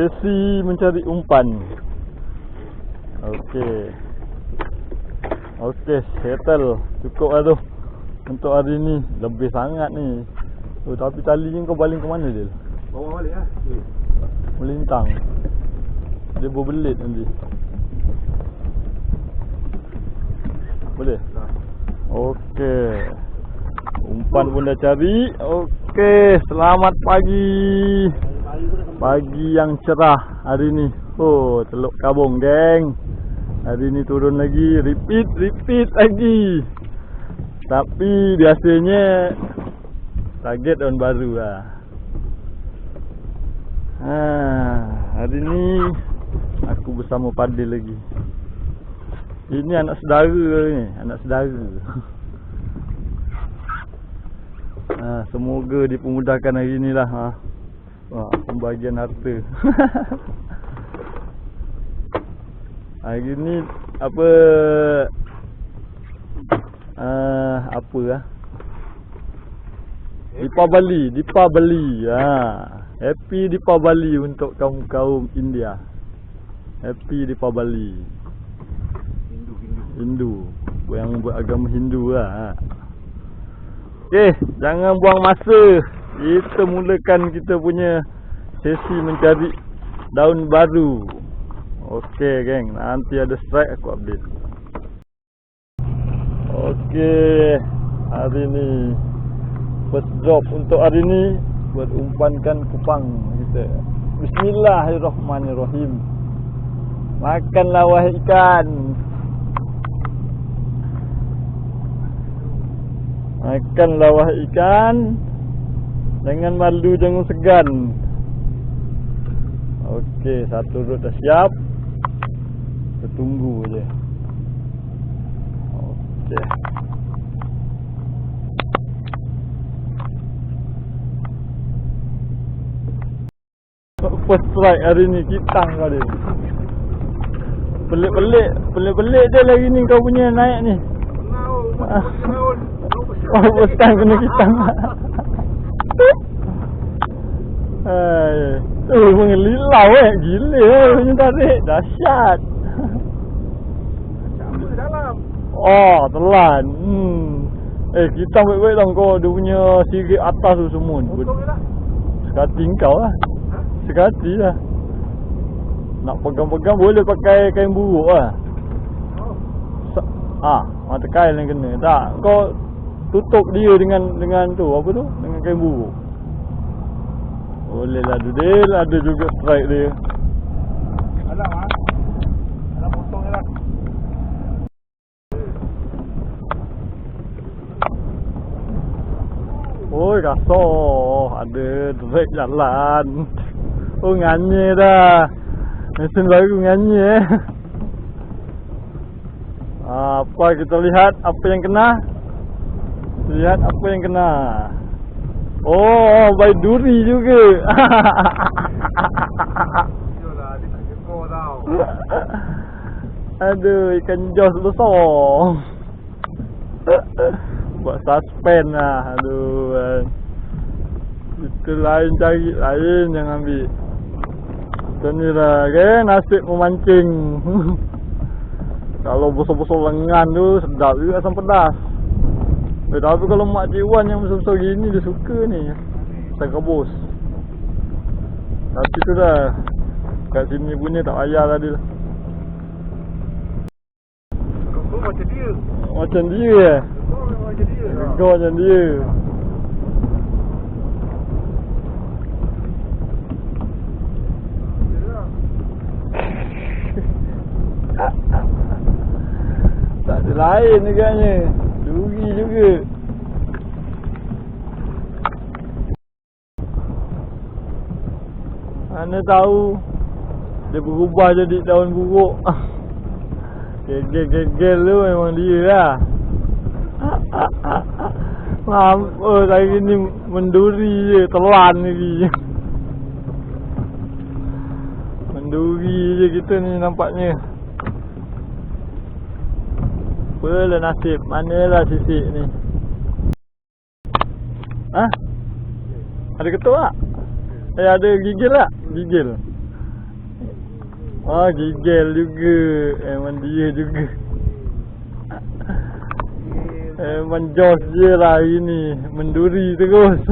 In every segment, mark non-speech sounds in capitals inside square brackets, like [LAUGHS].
Sesi mencari umpan. Okey. Okey, settle. Cukup lah tu. Untuk hari ni lebih sangat ni. Oh, tapi tali ni kau baling ke mana dia? Bawa balik lah. Melintang. Dia berbelit nanti. Boleh? Dah. Okey. Umpan pun dah cari. Okey, selamat pagi. Pagi yang cerah hari ni. Oh, teluk kabung geng. Hari ni turun lagi, repeat, repeat lagi. Tapi biasanya target tahun baru lah. Ha, hari ni aku bersama Padil lagi. Ini anak saudara ni, anak saudara. Ha, semoga dipermudahkan hari ni lah ha. Ha pembagian harta. [LAUGHS] hari ni apa uh, apa lah Dipabali, Dipabali. Ha. Happy Dipabali untuk kaum-kaum India. Happy Dipabali. Hindu, Hindu. Hindu Yang beragama Hindu lah ha. Okay Jangan buang masa Kita mulakan kita punya Sesi mencari Daun baru. Okay geng. Nanti ada strike aku update. Okay Hari ni First drop untuk hari ni Berumpankan kupang kita. Bismillahirrahmanirrahim. Makanlah wahai ikan. Makan lawah ikan Jangan malu jangan segan. Okey satu rut dah siap. Kita tunggu je. Okey. First strike hari ni kitang kau dia Pelik-pelik Pelik-pelik je lagi ni kau punya naik ni. Oh, Oh, bostang kena kitang. [LAUGHS] Hai. Oh, mengelilau eh. Gila eh punya tarik. Dahsyat. Apa dalam? Oh, telan. Hmm. Eh, kita baik-baik tau kau dia punya sirik atas tu semua. Potong je lah. Sekati kau lah. Ha? Sekati lah. Nak pegang-pegang boleh pakai kain buruk lah. Oh. Sa- ah, mata kain yang kena. Tak, kau tutup dia dengan dengan tu apa tu? Dengan kain buruk. Boleh lah Dudil, ada juga strike dia. Alam ha? Alam potong je lah. Oi, kasar. Ada drag jalan. Oh, nganye dah. Mesin baru nganye eh. Apa kita lihat apa yang kena? Lihat apa yang kena. Oh, by duri juga. Yolah, dia tak tau. Aduh, ikan jos besar. Buat suspend lah. Aduh. Kita lain cari lain yang ambil. Macam ni lah kan nasib memancing. [LAUGHS] kalau besar-besar lengan tu sedap juga asam pedas. Eh, tapi kalau mak cik Wan yang besar-besar gini dia suka ni. Tak kabus Tapi tu dah. Kat sini punya tak payah tadi lah Kau macam dia. Macam dia eh? Kau macam dia. Kau macam dia. Tak ada lain ni kan ni juga. Mana tahu Dia berubah jadi daun buruk Gegel-gegel [LAUGHS] tu memang dia lah. [LAUGHS] Mampus hari ni Menduri je Telan ni. [LAUGHS] Menduri je kita ni nampaknya. Apalah nasib, manalah sisik ni. Ha? Ada ketuk tak? Eh ada gigil tak? Gigil. Ah, gigel juga. Memang dia juga. Memang Jos je lah hari ni. Menduri terus.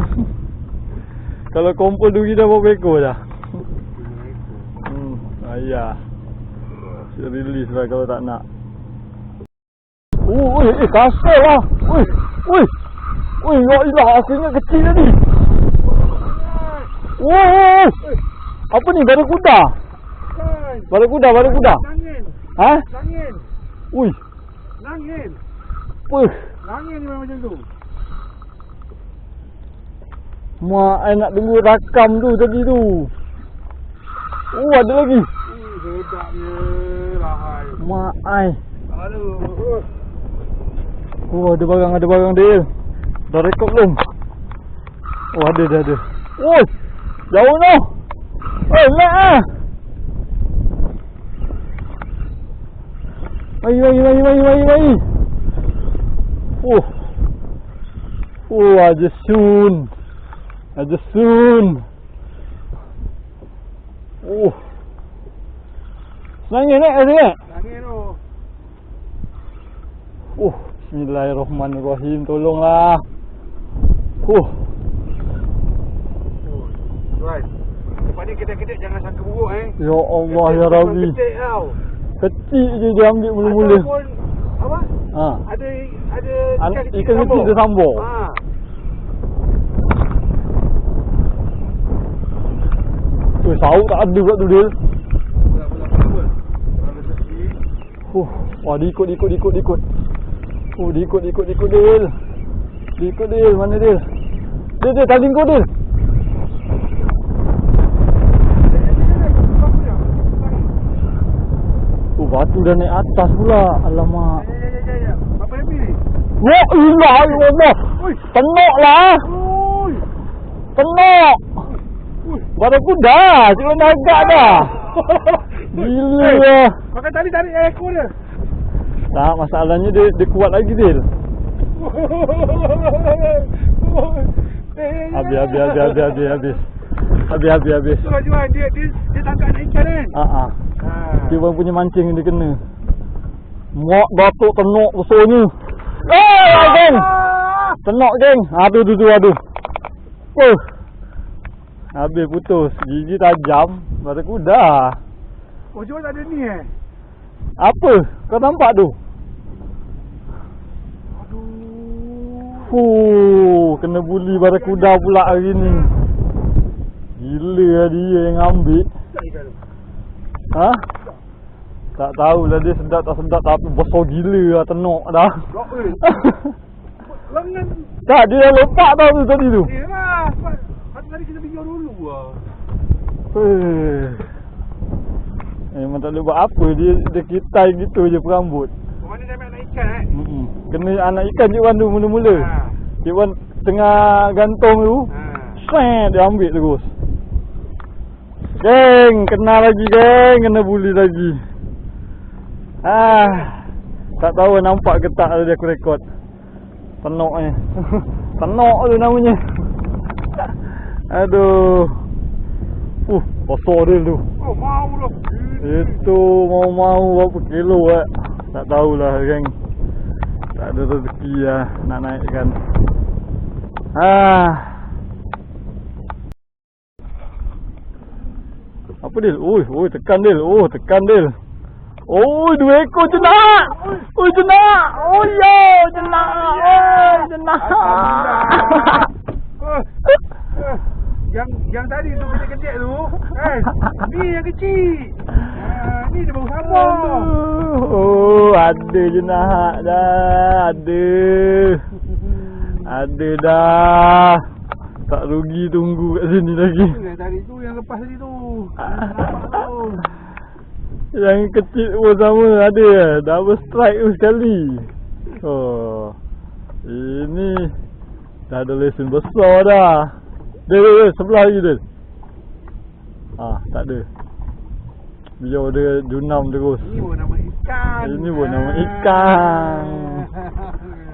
[LAUGHS] Kalau kumpul duri dah berapa ekor dah? Hmm, ayah. Saya release lah kalau tak nak. Oh, eh, kasar lah. Oi, oi. Oi, ya aku ingat kecil tadi. Woi, apa ni? Barakuda? Barakuda, barakuda. Langin. Ha? Langin. Ui, Langin. apa? Langin memang macam tu. Mak, I nak tunggu rakam tu tadi tu. Oh, ada lagi. Uh, sedapnya lahai. Mak, I. Aduh. Oh, ada barang, ada barang dia. Dah rekod belum? Oh, ada, dah ada. Oh, jauh no. Oh, nak ah. Mari, mari, mari, mari, mari, mari. Oh. Oh, aja soon. Aja soon. Oh. Senangnya nak ada tak? Langin tu. Oh, bismillahirrahmanirrahim. Tolonglah. Oh, Right. Lepas ni kedai-kedai jangan sangka buruk eh. ya Allah Kedai ya Rabbi. Kecil tau. Kecil je dia ambil mula-mula. Ataupun apa? Ha. Ada ada An- ikan kecil ikan kecil sambung. dia sambung. Ha. Oh, sauk tak ada pula tu dia. Tak rezeki Oh, wah diikut diikut diikut diikut. Oh, diikut diikut diikut dia. Diikut dia, mana dia? Dia dia tali kau dia. Oh, batu dah naik atas pula. Alamak. Ya ya ya ya. Berapa happy ni? Ya Allah. Tenok lah. Tenok. Oi. Baru kuda. Cuma nagak dah. [LAUGHS] Gila Eh, lah. Pakai tali tarik ekor dia. Tak, masalahnya dia, dia kuat lagi Dil. Habis, habis, habis, habis, habis, habis. Habis, habis, habis. Itulah Juan, dia, dia, dia tangkap anak ikan kan? Ah, ah. Ha. Dia orang punya mancing yang dia kena. Muak batuk tenok besarnya. Eh, geng. Ah! Tenok geng. Aduh, aduh, aduh, aduh. Oh. Habis putus. Gigi tajam. Pada kuda. Oh, Juan tak ada ni eh? Apa? Kau nampak tu? Aduh. Fuh, kena buli pada kuda pula hari ni. Gila lah dia yang ambil. Ha? Tak tahulah dia sedap tak sedap tapi besar gila lah tenok dah. Lengan. tak, dia dah lepak tau tu tadi tu. Eh lah. Sebab hari kita bincang dulu lah. Eh. Memang tak boleh buat apa dia dia kitai gitu je perambut. Mana dia ambil anak ikan eh? Mm-mm. Kena anak ikan Cik Wan tu mula-mula. Ha. Cik Wan tengah gantung tu. Ha. Set dia ambil terus. Geng, kena lagi geng, kena buli lagi. Ah. Tak tahu nampak ke tak tadi aku rekod. Tenok ni. [LAUGHS] Tenok tu namanya. [LAUGHS] Aduh. Uh, besar dia tu. Oh, mau tu. Itu mau-mau berapa kilo eh. Tak tahulah geng. Tak ada rezeki lah nak naikkan. Ah. Apa dia? Oi, oi tekan dia. Oh, tekan dia. Oh, dua ekor jenak. Oh, jenak. Oh, yo, jenak. Oh, jenak. Oh, eh, yang yang tadi tu kecil-kecil tu kan ni yang kecil ha, ni dia baru Aduh. Oh, ada jenak dah. Ada. Ada dah. Tak rugi tunggu kat sini lagi. tadi tu yang lepas tadi tu [LAUGHS] Yang kecil pun sama ada. Double strike tu sekali. Oh. Ini dah ada lesen besar dah. Dia, dia, dia sebelah lagi dia. Ah, tak ada. Biar dia junam terus. Ini pun nama ikan. Ini pun nama ikan. [LAUGHS]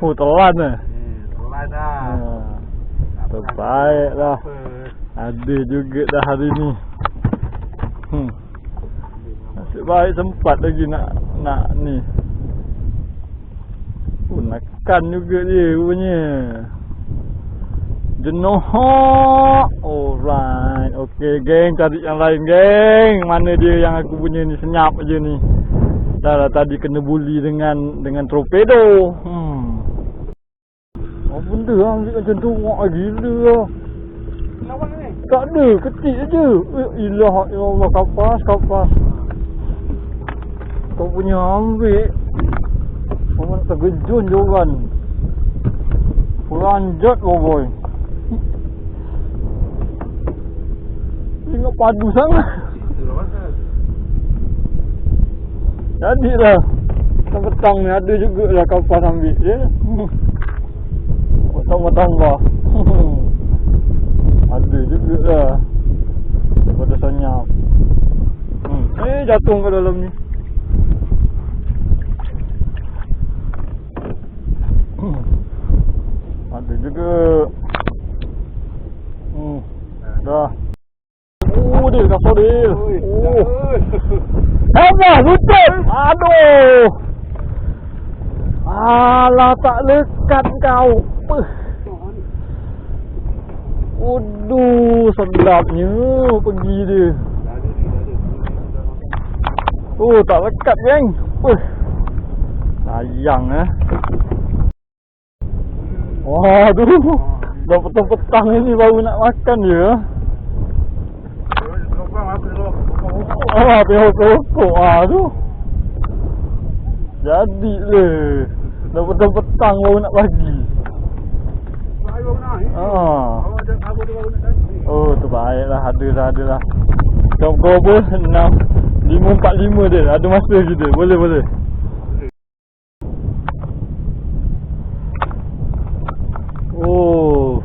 Oh, telan eh. Hmm, Telan dah. Ha. Terbaik lah. Ada juga dah hari ni. Hmm. Nasib baik sempat lagi nak nak ni. Oh, nakan juga dia rupanya. Jenuh. Alright. Okay, geng. Cari yang lain, geng. Mana dia yang aku punya ni senyap aja ni. Dah lah tadi kena bully dengan dengan torpedo. Hmm. Apa benda lah ambil macam tu? Wah, gila lah. Lawan ni. Tak ada, kecil je. Eh, ilah, ya Allah, kapas, kapas. Kau punya ambil. Kau nak tergejun joran. Peranjat kau boy. Tengok padu sangat. Jadi lah. Petang ni ada jugalah kapas ambil ya. Tambah-tambah. [LAUGHS] ada juga lah. Daripada senyap. Hmm. Eh jatuh ke dalam ni. Hmm. ada juga. Hmm. Dah. Oh dia dia. Oh. Apa? Lutut! Aduh! Alah tak lekat kau. Aduh, sedapnya pergi dia. Oh, tak lekat geng. Peh. Sayang eh. Waduh. Dah petang-petang ni baru nak makan je. eh. Ah, tengok pokok. Ah, tu. Jadi le. Dah petang-petang baru nak. Ayo nak. Ah. Oh, tu baiklah. Ada dah, ada dah. Kau kau apa? 6 545 dia. Ada masa kita. Boleh, boleh. Oh.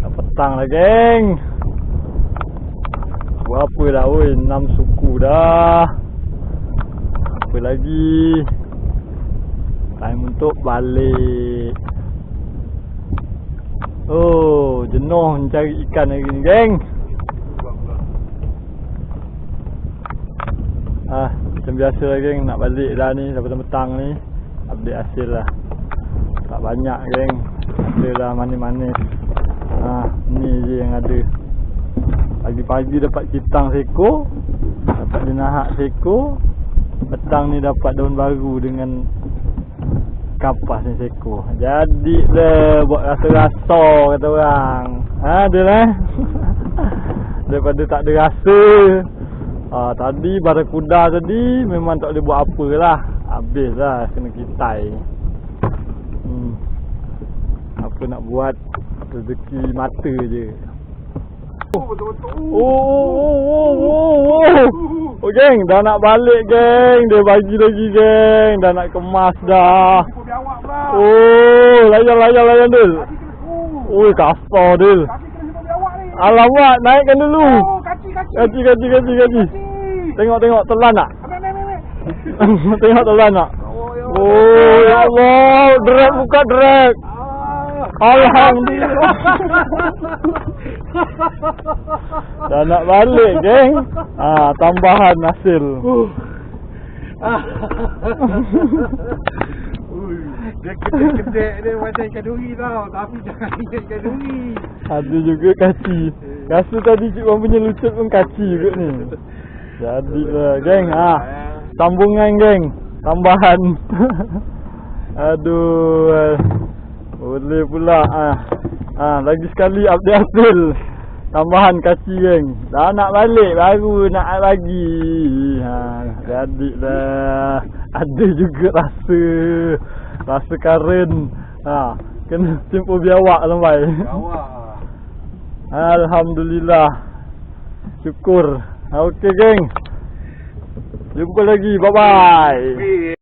Dah petang lah, geng. Berapa dah, oi? 6 suku dah. Apa lagi? Time untuk balik. Oh, jenuh mencari ikan hari ni, geng. Ah, macam biasa lah, geng. Nak balik dah ni, dah petang-petang ni. Update hasil lah. Tak banyak, geng. Ada lah manis-manis. Ah, ni je yang ada. Pagi-pagi dapat kitang seko. Dapat dinahak seko. Petang ni dapat daun baru dengan kapas ni seko. Jadi le buat rasa-rasa kata orang. Ha ada lah. [LAUGHS] Daripada tak ada rasa. Ah tadi barakuda tadi memang tak boleh buat apa lah. Habis lah kena kitai. Hmm. Apa nak buat rezeki mata je. Oh, betul-betul. Oh, oh, oh, oh, oh. Oh, geng, dah nak balik, geng. Dia bagi lagi, geng. Dah nak kemas dah. Oh, layan, layan, layan. Kaki oh. Oi, kasar. Kaki ni. Alamak, naikkan dulu. Oh, kaki kaki. Kaci, kaci, kaci. Tengok, tengok, telan tak? [LAUGHS] Tengok telan tak? Oh, ya. Oh, ya Allah. Drag, buka drag. Ah. Alhamdulillah. [LAUGHS] Dah nak balik, geng. Ah, tambahan hasil. [LAUGHS] Dia kedek-kedek dia macam ikan duri tau Tapi jangan ingat ikan duri Ada juga kaci. Rasa tadi cik Wan punya lutut pun kaci juga ni. Jadi lah, geng. Ah, sambungan, geng. Tambahan. [LAUGHS] Aduh. Boleh pula. Ah. Ah, lagi sekali update hasil. Tambahan kaci, geng. Dah nak balik baru nak lagi. Ha, jadi lah. Ada juga rasa. Rasa karen. Ha, kena simpul biawak sampai. Biawak Alhamdulillah. Syukur. Okey geng. Jumpa lagi. Bye bye.